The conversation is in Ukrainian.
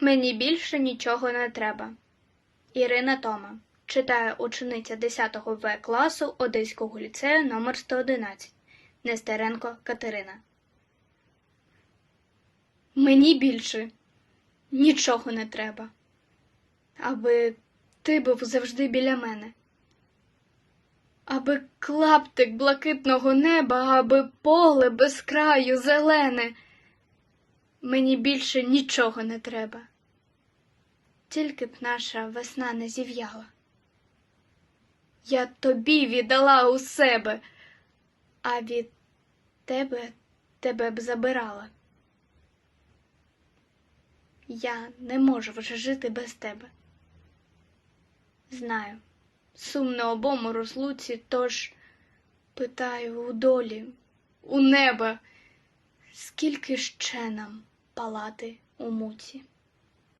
Мені більше нічого не треба. Ірина Тома читає учениця 10 В класу Одеського ліцею номер 111 Нестеренко Катерина. Мені більше нічого не треба. Аби ти був завжди біля мене. Аби клаптик блакитного неба, аби поле без краю зелене. Мені більше нічого не треба. Тільки б наша весна не зів'яла. Я тобі віддала у себе, а від тебе тебе б забирала. Я не можу вже жити без тебе. Знаю, сумно обом у розлуці, тож питаю у долі, у неба, скільки ще нам палати у муці.